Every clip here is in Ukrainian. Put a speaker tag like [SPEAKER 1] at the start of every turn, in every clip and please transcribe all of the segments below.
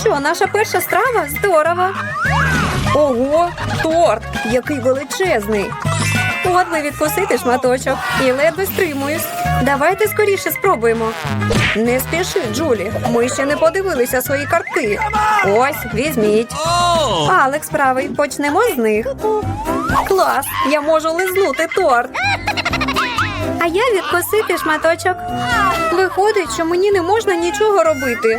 [SPEAKER 1] що, наша перша страва? Здорово. Ого, торт, який величезний. От би відкусити шматочок і ледве стримуюсь. Давайте скоріше спробуємо. Не спіши, Джулі. Ми ще не подивилися свої картки. Ось, візьміть. Алекс правий, почнемо з них. Клас! Я можу лизнути торт. А я відкусити шматочок. Виходить, що мені не можна нічого робити.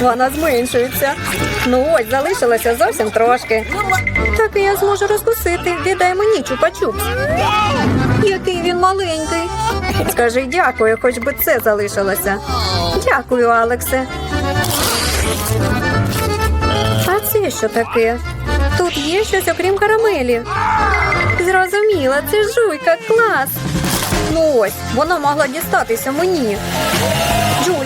[SPEAKER 1] Вона зменшується. Ну ось, залишилося зовсім трошки. Так і я зможу розкусити. Віддай мені чупа-чупс. Який він маленький. Скажи дякую, хоч би це залишилося. Дякую, Алексе. А це що таке? Тут є щось окрім карамелі. Зрозуміла, це жуйка, клас. Ну ось, вона могла дістатися мені.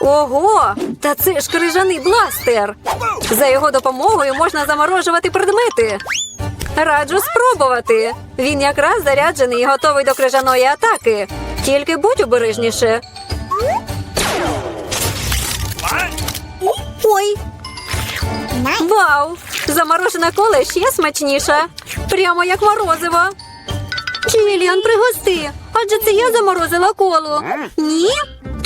[SPEAKER 1] Ого, та це ж крижаний бластер. За його допомогою можна заморожувати предмети. Раджу спробувати. Він якраз заряджений і готовий до крижаної атаки. Тільки будь обережніше. Ой, вау! Заморожена кола ще смачніша. Прямо як морозиво. Чиліан, пригости. Адже це я заморозила колу. Ні?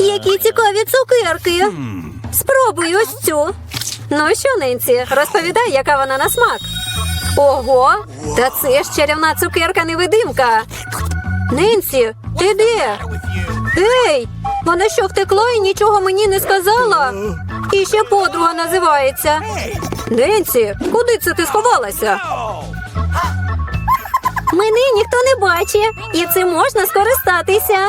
[SPEAKER 1] Які цікаві цукерки. Спробуй ось цю. Ну що, Ненсі, розповідай, яка вона на смак. Ого, та це ж чарівна цукерка невидимка. Ненсі, ти де? Ей, вона що втекла і нічого мені не сказала? І ще подруга називається. Ненсі, куди це ти сховалася? Мене ніхто не бачить, і цим можна скористатися.